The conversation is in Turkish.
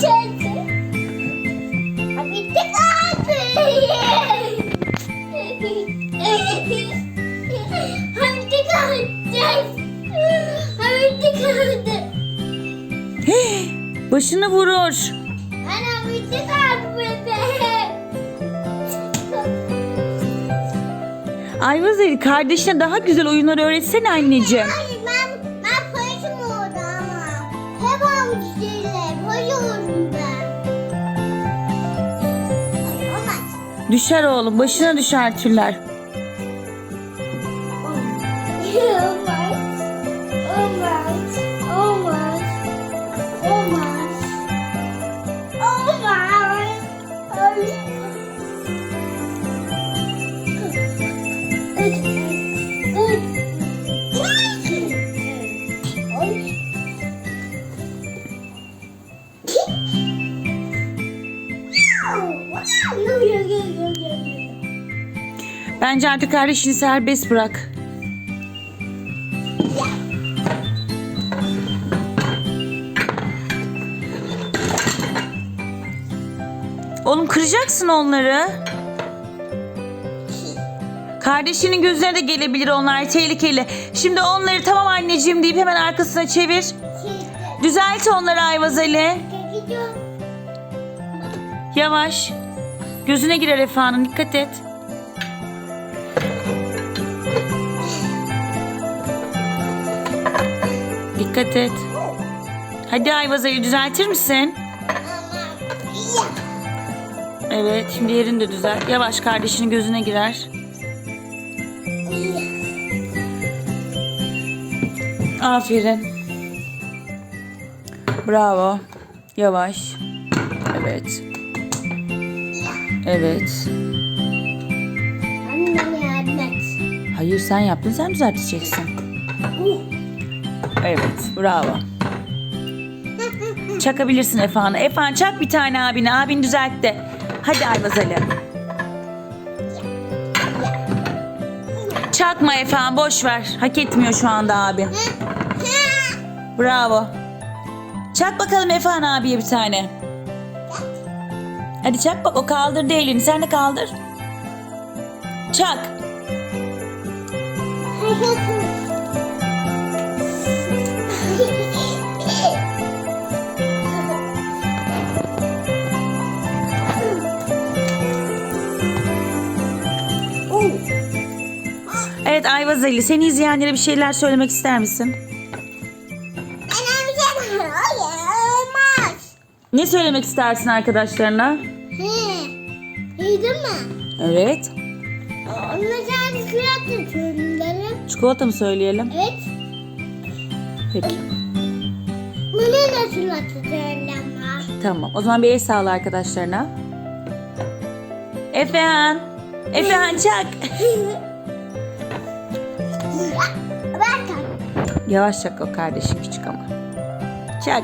içerisi. Bitti. Bitti kaldı. Bitti kaldı. Başını vurur. Ana bitti kaldı bebeğim. Ayvazeli kardeşine daha güzel oyunlar öğretsene anneciğim. Düşer oğlum başına düşer tüller. Bence artık kardeşini serbest bırak. Oğlum kıracaksın onları. Kardeşinin gözüne de gelebilir onlar tehlikeli. Şimdi onları tamam anneciğim deyip hemen arkasına çevir. Düzelt onları Ayvaz Ali. Yavaş. Gözüne girer Efa'nın dikkat et. Dikkat et. Hadi Ayvaz Ali düzeltir misin? Evet şimdi yerini de düzelt. Yavaş kardeşinin gözüne girer. Aferin. Bravo. Yavaş. Evet. Evet. Annem yardım et. Hayır sen yaptın sen düzelteceksin. Evet bravo. Çakabilirsin Efe'ne. Efe'ne çak bir tane abine. Abin düzeltti. Hadi Ayvaz Ali. Çakma Efe'ne boş ver. Hak etmiyor şu anda abin. Bravo. Çak bakalım Efe'ne abiye bir tane. Hadi çak bak o kaldırdı elini. Sen de kaldır. Çak. Evet Ayvaz Ali seni izleyenlere bir şeyler söylemek ister misin? Ne söylemek istersin arkadaşlarına? He. Yedin mi? Evet. Sen kıyafet söylerim. Çikolata mı söyleyelim? Evet. Peki. Bunu nasıl hatırlarım Tamam. O zaman bir el sağla arkadaşlarına. Efehan. Efehan çak. Yavaş çak o kardeşin küçük ama. Çak.